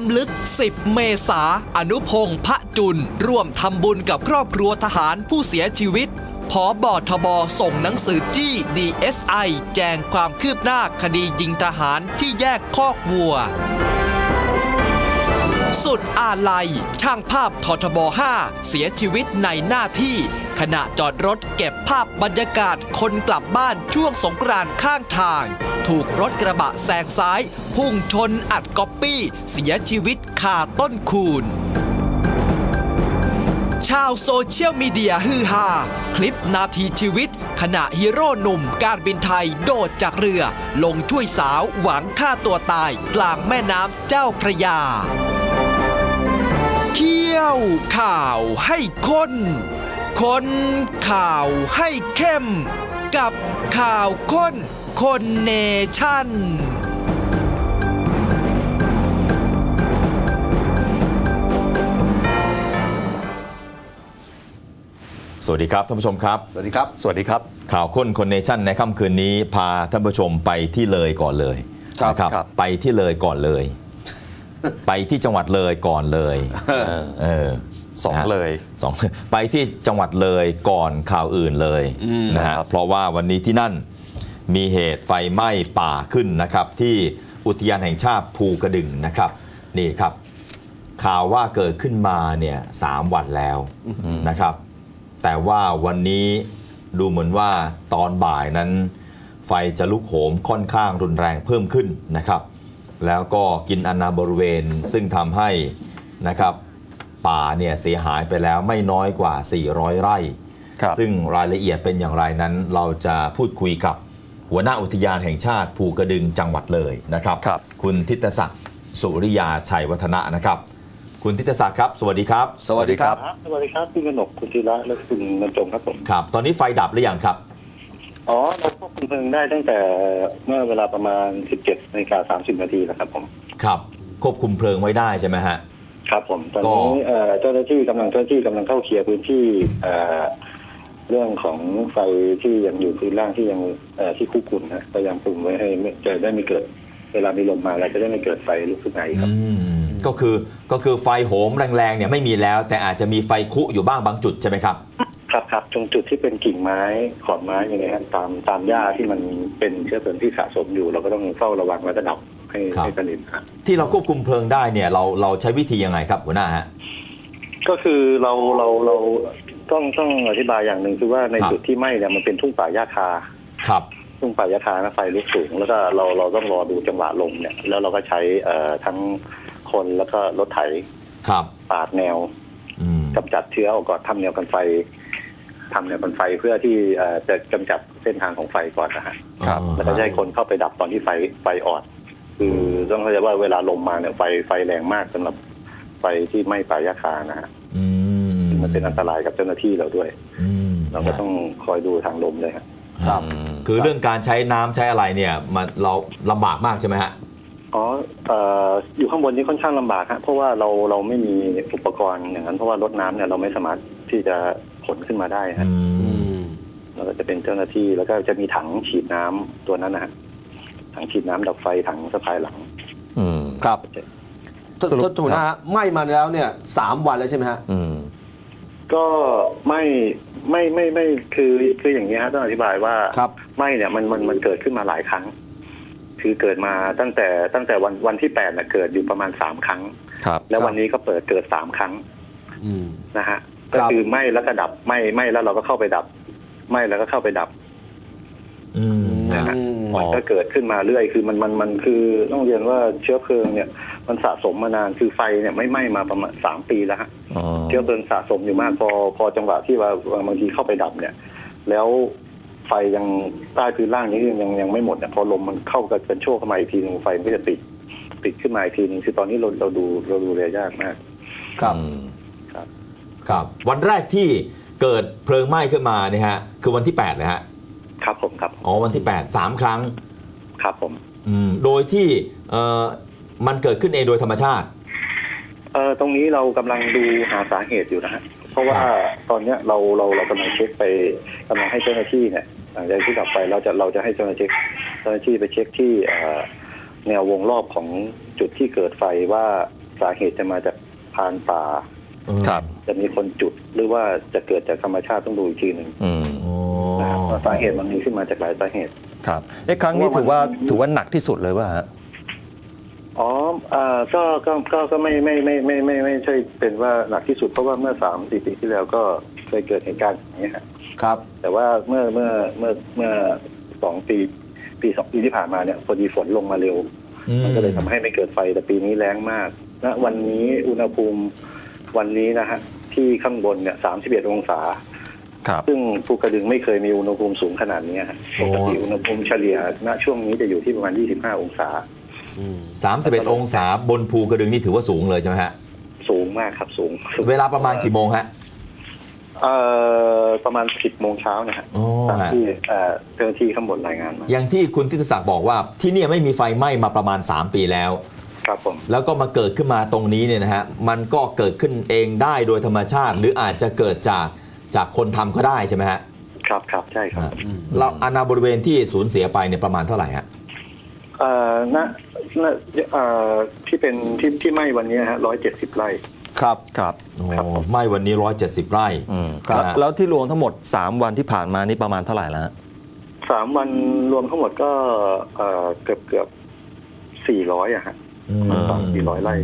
ำลึก 10 เมษา อนุพงษ์พระจุลร่วมทำบุญกับครอบครัวทหารผู้เสียชีวิตพอบอทบส่งหนังสือจี้ DSI แจ้งความคืบหน้าคดียิงทหารที่แยกคอกวัว สุดอาลัย ช่างภาพททบ 5 เสียชีวิตในหน้าที่ ขณะจอดรถเก็บภาพบรรยากาศคนกลับบ้านช่วงสงกรานต์ข้างทาง ถูกรถกระบะแซงซ้าย พุ่งชนอัดก๊อปปี้ เสียชีวิตคาต้นคูนชาวโซเชียลมีเดียฮือฮาคลิปนาทีชีวิต ขณะฮีโร่หนุ่มการบินไทยโดดจากเรือ ลงช่วยสาวหวังฆ่าตัวตาย กลางแม่น้ำเจ้าพระยาเคี่ยวข่าวให้ข้นคนข่าวให้เข้ม กับข่าวข้น คนเนชั่นสวัสดีครับท่านผู้ชมครับ สวัสดีครับ สวัสดีครับ ข่าวค้นคนเนชั่นในค่ำคืนนี้พาท่านผู้ชมไปที่เลยก่อนเลยครับนะครับไปที่เลยก่อนเลย ไปที่จังหวัดเลยก่อนเลยเออสองนะฮะเลยสองไปที่จังหวัดเลยก่อนข่าวอื่นเลยอืมนะฮะครับเพราะว่าวันนี้ที่นั่น มีเหตุไฟไหม้ป่าขึ้นนะครับ ที่อุทยานแห่งชาติภูกระดึงนะครับ นี่ครับ ข่าวว่าเกิดขึ้นมาเนี่ยสามวันแล้วนะครับ แต่ว่าวันนี้ดูเหมือนว่าตอนบ่ายนั้น ไฟจะลุกโหมค่อนข้างรุนแรงเพิ่มขึ้นนะครับ แล้วก็กินอนาบริเวณซึ่งทำให้นะครับป่าเนี่ยเสียหายไปแล้วไม่น้อยกว่า 400 ไร่ครับซึ่งรายละเอียดเป็นอย่างไรนั้นเราจะพูดคุยกับ หัวหน้าอุทยานแห่งชาติภูกระดึงจังหวัดเลยนะครับครับ คุณทิตศักดิ์สุริยาชัยวัฒนะนะครับ คุณทิตศักดิ์ครับ สวัสดีครับ สวัสดีครับสวัสดีครับพี่กนกคุณธีระและคุณบรรจงครับผมครับ ตอนนี้ไฟดับหรือยังครับ อ๋อเราควบคุมเพลิงได้ตั้งแต่เมื่อเวลาประมาณ 17นาฬิกา30นาทีแล้วครับผม ครับ ควบคุมเพลิงไว้ได้ใช่ไหมฮะ ครับผม ตอนนี้ก็เอ่อเจ้าหน้าที่กำลังเจ้าหน้าที่กำลังเข้าเคลียร์พื้นที่เอ่อ เรื่องของไฟที่ยังอยู่พื้นล่างที่ยังเอ่อที่คุกคุนนะพยายามคุมไว้ให้ไม่จะได้ไม่เกิด เวลามีลมมาแล้วจะได้ไม่เกิดไฟลุกขึ้นมาอีกครับอืมก็คือก็คือไฟโหมแรงๆเนี่ยไม่มีแล้ว แต่อาจจะมีไฟคุอยู่บ้างบางจุดใช่ไหมครับครับครับตรงจุดที่เป็นกิ่งไม้ขอนไม้อย่างเงี้ยครับตามตามหญ้าที่มันเป็นเชื้อเพลิงที่สะสมอยู่ เราก็ต้องเฝ้าระวังและก็ดับให้ครับให้สนิทครับที่เราควบคุมเพลิงได้เนี่ยเราเราใช้วิธียังไงครับหัวหน้าฮะก็คือเราเราเรา ต้องต้องอธิบายอย่างหนึ่งคือว่าในครับจุดที่ไหม้เนี่ยมันเป็นทุ่งป่าหญ้าคา ครับทุ่งป่าหญ้าคานะไฟลุกสูง แล้วก็เราเราต้องรอดูจังหวะลมเนี่ย แล้วเราก็ใช้เอ่อทั้งคนแล้วก็รถไถครับปาดแนวอืมกำจัดเชื้อออกก่อนทำแนวกันไฟทำแนวกันไฟเพื่อที่เอ่อจะกำจัดเส้นทางของไฟก่อนนะฮะครับอ๋อแล้วก็จะให้คนเข้าไปดับตอนที่ไฟไฟอ่อนคือต้องเข้าใจว่าเวลาลมมาเนี่ยไฟไฟแรงมากสำหรับไฟที่ไหม้ป่าหญ้าคานะฮะอื มมันเป็นอันตรายกับเจ้าหน้าที่เราด้วยอืมเราก็ต้องคอยดูทางลมเลยฮะครับคือเรื่องการใช้น้ำใช้อะไรเนี่ยมันเราลำบากมากใช่ไหมฮะอ๋อเอ่ออยู่ข้างบนนี่ค่อนข้างลำบากฮะเพราะว่าเราเราไม่มีอุปกรณ์อย่างนั้น เพราะว่ารถน้ำเนี่ยเราไม่สามารถที่จะขนขึ้นมาได้ฮะอืมเราก็จะเป็นเจ้าหน้าที่แล้วก็จะมีถังฉีดน้ำตัวนั้นนะฮะถังฉีดน้ำดับไฟถังสะพายหลัง อืมครับทสรุปทหัวหน้าฮะไหม้มาแล้วเนี่ยสามวันแล้วใช่ไหมฮะอืม ก็ไม่ไม่ไม่ไม่คือคืออย่างนี้ฮะต้องอธิบายว่าครับ ไม่เนี่ยมันมันมันเกิดขึ้นมาหลายครั้ง คือเกิดมาตั้งแต่ตั้งแต่วันวันที่แปดเนี่ยเกิดอยู่ประมาณสามครั้ง ครับแล้ววันนี้ก็เปิดเกิดสามครั้งอืม นะฮะครัก็บคือไหม้แล้วก็ดับไหม้ไหม้แล้วเราก็เข้าไปดับไหม้แล้วก็เข้าไปดับ อืม นะฮะ อืม มันก็เกิดขึ้นมาเรื่อย คือมันมันมันคือต้องเรียนว่าเชื้อเพลิงเนี่ย มันสะสมมานานคือไฟเนี่ยไม่ไหม้มาประมาณสามปีแล้วฮะอ๋อเชื้อเพลิงสะสมอยู่มากพอพอจังหวะที่ว่าบางทีเข้าไปดับเนี่ย แล้วไฟยังใต้พื้นล่างนี้ยังยังยังไม่หมดเนี่ยพอลมมันเข้ากันโชกเข้ามาอีกทีหนึงไฟมันก็จะติดติดขึ้นมาอีกทีหนึงคือตอนนี้เราเราดูเราดูแลยากมาก ครับอืมครับ วันแรกที่เกิดเพลิงไหม้ขึ้นมาเนี่ยฮะ คือวันที่8นะฮะครับผมครับอ๋อวันที่8 3ครั้ง ครับผม อืมโดยที่เอ่อ มันเกิดขึ้นเองโดยธรรมชาติ เอ่อตรงนี้เรากำลังดูหาสาเหตุอยู่นะฮะเพราะว่าตอนเนี้ยเราเราเรากำลังเช็คไปกำลังให้เจ้าหน้าที่เนี่ยหลังจากที่ดับไปเราจะเราจะให้เจ้าหน้าที่เจ้าหน้าที่ไปเช็คที่เอ่อแนววงรอบของจุดที่เกิดไฟว่าสาเหตุจะมาจากพรานป่าครับ จะมีคนจุดหรือว่าจะเกิดจากธรรมชาติต้องดูอีกทีหนึ่งอืมโอ้นะครับว่าสาเหตุมันมีขึ้นมาจากหลายสาเหตุครับเอ้ครั้งนี้ถือว่าถือว่าหนักที่สุดเลยว่าฮะอ๋อ เอ่อก็ก็ก็ก็ไม่ไม่ไม่ไม่ไม่ไม่ใช่เป็นว่าหนักที่สุดเพราะว่าเมื่อสามสี่ปีที่แล้วก็เคยเกิดเหตุการณ์อย่างนี้ยฮะครับ แต่ว่าเมื่อเมื่อเมื่อเมื่อสองปีปีสองปีที่ผ่านมาเนี่ยพอดีฝนลงมาเร็ว อืมันก็เลยทำให้ไม่เกิดไฟแต่ปีนี้แรงมากณวันนี้อุณหภูมิวันนี้นะฮะที่ข้างบนเนี่ยสามสิบเอ็ดองศา ครับ ซึ่งภูกระดึงไม่เคยมีอุณหภูมิสูงขนาดนี้ฮะปกติอุณหภูมิเฉลี่ยณช่วงนี้จะอยู่ที่ประมาณ 25 องศา สามสิบเอ็ดองศาบนภูกระดึงนี่ถือว่าสูงเลยใช่ไหมฮะ สูงมากครับสูงสูงเวลาประมาณกี่โมงฮะเอ่อประมาณ 10โมงเช้านะฮะอ๋อตามฮะที่เอ่อเจ้าหน้าที่ข้างบนรายงานมาอย่างที่คุณทิตศักดิ์บอกว่าที่เนี่ยไม่มีไฟไหม้มาประมาณ 3 ปีแล้ว ครับผม แล้วก็มาเกิดขึ้นมาตรงนี้เนี่ยนะฮะมันก็เกิดขึ้นเองได้โดยธรรมชาติ หรืออาจจะเกิดจากจากคนทำก็ได้ใช่ไหมฮะครับครับใช่ครับฮะเราอาณาบริเวณที่สูญเสียไปเนี่ยประมาณเท่าไหร่ฮะเอ่อ ณณเอ่อที่เป็นที่ที่ไหม้วันนี้ฮะ170ไร่ ครับครับโอ้ครับผมไหม้วันนี้170ไร่อืมครับแล้วแล้วที่รวมทั้งหมด3วันที่ผ่านมานี่ประมาณเท่าไหร่แล้วฮะสามวันรวมทั้งหมดก็เอ่อเกือบเกือบสี่ร้อยอะฮะอืมสามสี่ร้อยไร่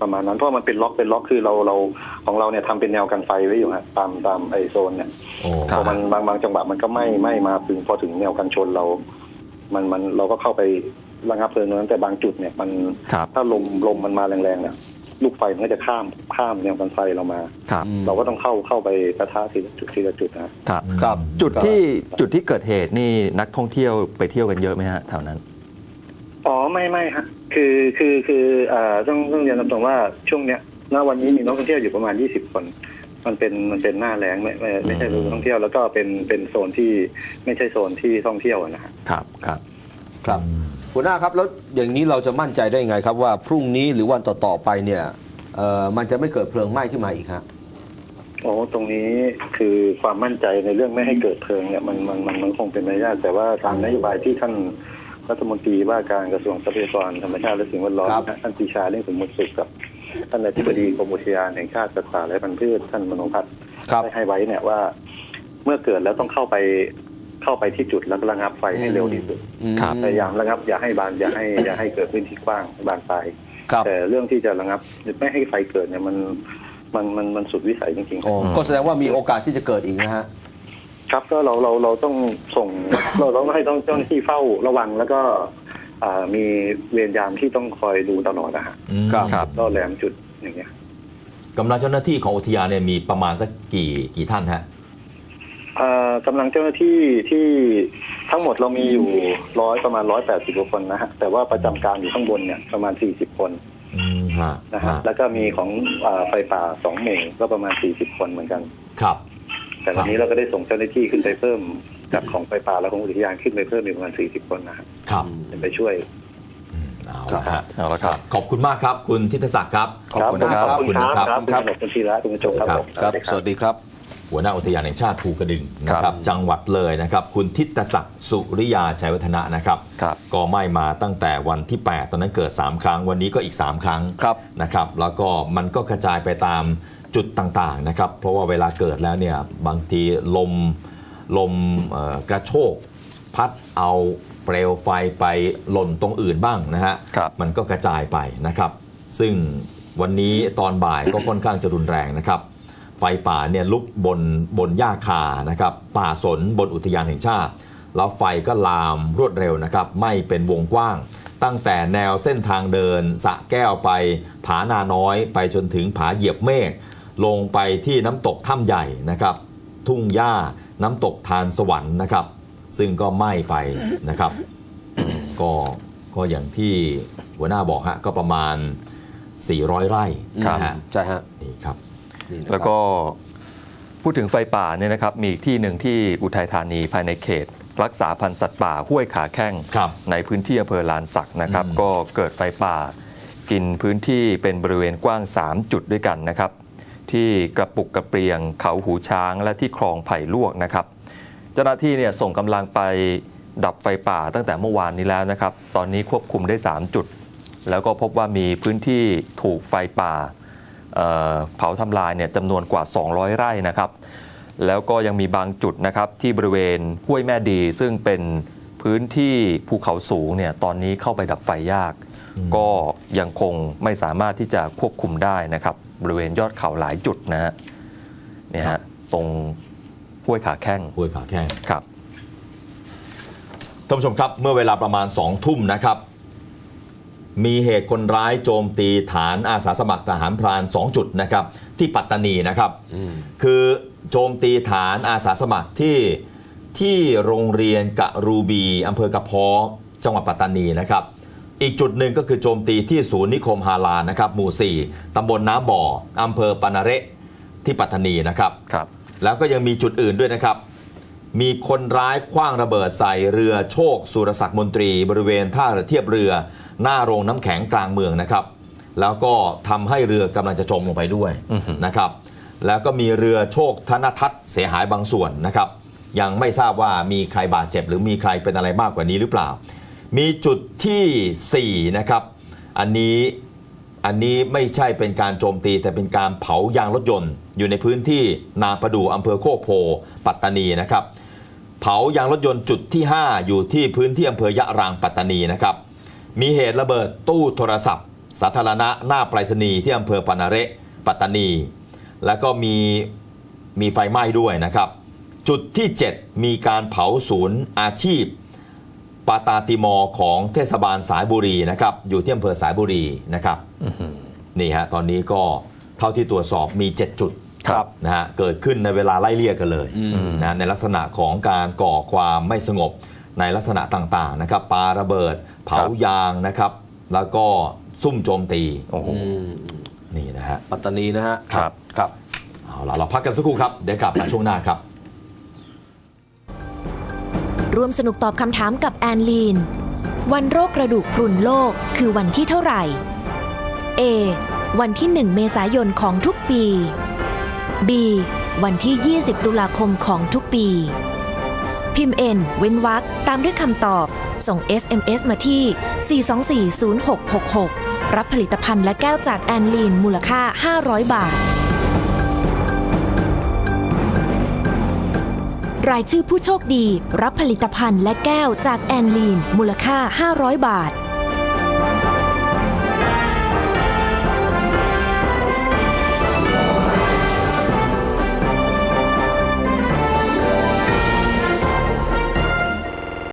ประมาณนั้นเพราะมันเป็นล็อกเป็นล็อกคือเราเราของเราเนี่ยทำเป็นแนวกันไฟไว้อยู่ฮะตามตามไอโซนเนี่ยโอ้พอมันบางบางจังหวะมันก็ไหม้ไหม้มาถึงพอถึงแนวกันชนเรา มันมันเราก็เข้าไป ระงับเพลิงตรงนั้นแต่บางจุดเนี่ยมันครับถ้าลมลมมันมาแรงๆเนี่ยลูกไฟมันก็จะข้ามข้ามแนวกันไฟเรามาครับเราก็ต้องเข้าเข้าไปกระทะทีละจุดทีละจุดนะครับครับ จุดที่จุดที่เกิดเหตุนี่นักท่องเที่ยวไปเที่ยวกันเยอะไหมฮะแถวนั้น อ๋อไม่ไม่ฮะคือคือคือเอ่อต้องต้องเรียนตรงๆว่าช่วงเนี้ยณวันนี้มีนักท่องเที่ยวอยู่ประมาณ20คน มันเป็นมันเป็นหน้าแรงไม่ไม่ไม่ใช่ฤดูท่องเที่ยวแล้วก็เป็นเป็นโซนที่ไม่ใช่โซนที่ท่องเที่ยวอะนะฮะครับครับครับ หัวหน้าครับแล้วอย่างนี้เราจะมั่นใจได้ยังไงครับว่าพรุ่งนี้หรือวันต่อๆไปเนี่ยเอ่อมันจะไม่เกิดเพลิงไหม้ขึ้นมาอีกฮะโอ้ตรงนี้คือความมั่นใจในเรื่องไม่ให้เกิดเพลิงเนี่ยมันมันมันมันคงเป็นไปได้แต่ว่าตามนโยบายที่ท่านรัฐมนตรีว่าการกระทรวงทรัพยากรธรรมชาติและสิ่งแวดล้อมครับท่านปรีชาเรื่องสมมติสุขกับท่านอธิบดีกรมอุทยานแห่งชาติสัตว์ป่าและพันธุ์พืชท่านมโนพัฒน์ครับได้ให้ไว้เนี่ยว่า เมื่อเกิดแล้วต้องเข้าไป เข้าไปที่จุดแล้วก็ระงับไฟให้เร็วที่สุดอืมครับพยายามระงับอย่าให้บานอย่าให้อย่าให้เกิดพื้นที่กว้างบานปลายครับแต่เรื่องที่จะระงับไม่ให้ไฟเกิดเนี่ยมันมันมันมันสุดวิสัยจริงๆโอ้ก็แสดงว่ามีโอกาสที่จะเกิดอีกนะฮะครับก็เราเราเราต้องส่งเราต้องให้ต้องเจ้าหน้าที่เฝ้าระวังแล้วก็อ่ามีเวรยามที่ต้องคอยดูตลอดนะฮะอืมครับครับก็แหลมจุดอย่างเงี้ยกำลังเจ้าหน้าที่ของอุทยานเนี่ยมีประมาณสักกี่กี่ท่านฮะอ่า กำลังเจ้าหน้าที่ที่ทั้งหมดเรามีอยู่ร้อยประมาณร้อยแปดสิบกว่าคนนะฮะแต่ว่าประจำการอยู่ข้างบนเนี่ยประมาณสี่สิบคนอืมฮะนะฮะฮะแล้วก็มีของอาไฟป่าสองหมู่ก็ประมาณสี่สิบคนเหมือนกัน ครับ แต่วันนี้เราก็ได้ส่งเจ้าหน้าที่ขึ้นไปเพิ่มจากของไฟป่าและของอุทยานขึ้นไปเพิ่มอีกประมาณสี่สิบคนนะฮะครับไปช่วยเอาละฮะเอาละครับ ขอบคุณมากครับ คุณทิตศักดิ์ครับ ขอบคุณนะครับ ขอบคุณครับ ขอบคคุรับณคุณครับขนมคุณธีระคุณผู้ชมครับครับผมครับสสวัวัสสดีดีครับ หัวหน้าอุทยานแห่งชาติภูกระดึงนะคครัรับบจังหวัดเลยนะครับ คุณทิตศักดิ์สุริยาชัยวัฒนะนะครับครับก็ไหม้มาตั้งแต่วันที่ 8 ตอนนั้นเกิด 3 ครั้ง วันนี้ก็อีก 3 ครั้งครับนะครับ แล้วก็มันก็กระจายไปตามจุดต่างๆนะครับ เพราะว่าเวลาเกิดแล้วเนี่ยบางทีลมลมเอ่อกระโชกพัดเอาเปลวไฟไปหล่นตรงอื่นบ้างนะฮะครับมันก็กระจายไปนะครับ ซึ่งวันนี้ตอนบ่ายก็ค่อนข้างจะรุนแรงนะครับ ไฟป่าเนี่ยลุกบนบนหญ้าคานะครับป่าสนบนอุทยานแห่งชาติ แล้วไฟก็ลามรวดเร็วนะครับไม่เป็นวงกว้าง ตั้งแต่แนวเส้นทางเดินสระแก้วไป ผานาน้อยไปจนถึงผาเหยียบเมฆลงไปที่น้ำตกถ้ำใหญ่นะครับ ทุ่งหญ้าน้ำตกทานสวรรค์นะครับ ซึ่งก็ไหม้ไปนะครับ ก็ก็อย่างที่หัวหน้าบอกฮะก็ประมาณ 400 ไร่ครับนะฮะใช่ฮะนี่ครับนี่นะครับ แล้วก็พูดถึงไฟป่าเนี่ยนะครับมีอีกที่หนึ่งที่อุทัยธานีภายในเขต รักษาพันธุ์สัตว์ป่าห้วยขาแข้ง ครับในพื้นที่อำเภอลานสักนะครับอืมก็เกิดไฟป่า กินพื้นที่เป็นบริเวณกว้าง 3 จุดด้วยกันนะครับ ที่กระปุกกระเปรียง เขาหูช้างและที่คลองไผ่ลวกนะครับ เจ้าหน้าที่เนี่ยส่งกำลังไปดับไฟป่าตั้งแต่เมื่อวานนี้แล้วนะครับ ตอนนี้ควบคุมได้ 3 จุด แล้วก็พบว่ามีพื้นที่ถูกไฟป่า เอ่อเผาทำลายเนี่ยจำนวนกว่า 200 ไร่นะครับ แล้วก็ยังมีบางจุดนะครับที่บริเวณห้วยแม่ดีซึ่งเป็นพื้นที่ภูเขาสูงเนี่ยตอนนี้เข้าไปดับไฟยาก ก็ยังคงไม่สามารถที่จะควบคุมได้นะครับ บริเวณยอดเขาหลายจุดนะฮะเนี่ยฮะตรงห้วยขาแข้งห้วยขาแข้งครับท่านผู้ชมครับเมื่อเวลาประมาณ2องทุ่มนะครับ มีเหตุคนร้ายโจมตีฐานอาสาสมัครทหารพราน 2 จุดนะครับที่ปัตตานีนะครับคือโจมตีฐานอาสาสมัครที่ที่โรงเรียนกะรูบีอำเภอกระเพาะจังหวัดปัตตานีนะครับ อีกจุดหนึ่งก็คือโจมตีที่ศูนย์นิคมฮาลานะครับหมู่ 4 ตำบลน้ำบ่ออำเภอปานาเระที่ปัตตานีนะครับครับ แล้วก็ยังมีจุดอื่นด้วยนะครับ มีคนร้ายคว้างระเบิดใส่เรือโชคสุรศักดิ์มนตรี บริเวณท่าเรือเทียบเรือ หน้าโรงน้ำแข็งกลางเมืองนะครับ แล้วก็ทำให้เรือกำลังจะจมลงไปด้วยอือหือนะครับ แล้วก็มีเรือโชคธนทัศน์เสียหายบางส่วนนะครับ ยังไม่ทราบว่ามีใครบาดเจ็บ หรือมีใครเป็นอะไรมากกว่านี้หรือเปล่า มีจุดทีสี่4นะครับอันนี้อันนี้ไม่ใช่เป็นการโจมตีแต่เป็นการเผายางรถยนต์ อยู่ในพื้นที่นาประดูอำเภอโคกโพ ปัตตานีนะครับ เผายางรถยนต์จุดที่ 5 อยู่ที่พื้นที่อำเภอยะรางปัตตานีนะครับ มีเหตุระเบิดตู้โทรศัพท์ สาธารณะหน้าไปรษณีย์ที่อำเภอปานาเระปัตตานี แล้วก็มีมีไฟไหม้ด้วยนะครับ จุดที่ 7 มีการเผาศูนย์อาชีพปาตาติมอของเทศบาลสายบุรีนะครับ อยู่ที่อำเภอสายบุรีนะครับนี่ฮะตอนนี้ก็เท่าที่ตรวจสอบมี 7 จุดครับนะฮะเกิดขึ้นในเวลาไล่เลี่ยกันเลยนะในลักษณะของการก่อความไม่สงบ ในลักษณะต่างๆนะครับปาระเบิด เผายางนะครับ แล้วก็ซุ่มโจมตีโอ้โหอืมนี่นะฮะปัตตานีนะฮะครับครับเอาล่ะเราพักกันสักครู่ครับ เดี๋ยวกลับมาช่วงหน้าครับ ร่วมสนุกตอบคำถามกับแอนลีน วันโรคกระดูกพรุนโลกคือวันที่เท่าไหร่ A วันที่ 1 เมษายนของทุกปี B วันที่ 20 ตุลาคมของทุกปี พิมพ์ N เว้นวรรคตามด้วยคำตอบ ส่ง SMS มาที่ 4240666 รับผลิตภัณฑ์และแก้วจากแอนลีนมูลค่า 500 บาท รายชื่อผู้โชคดี รับผลิตภัณฑ์และแก้วจากแอนลีนมูลค่า 500 บาท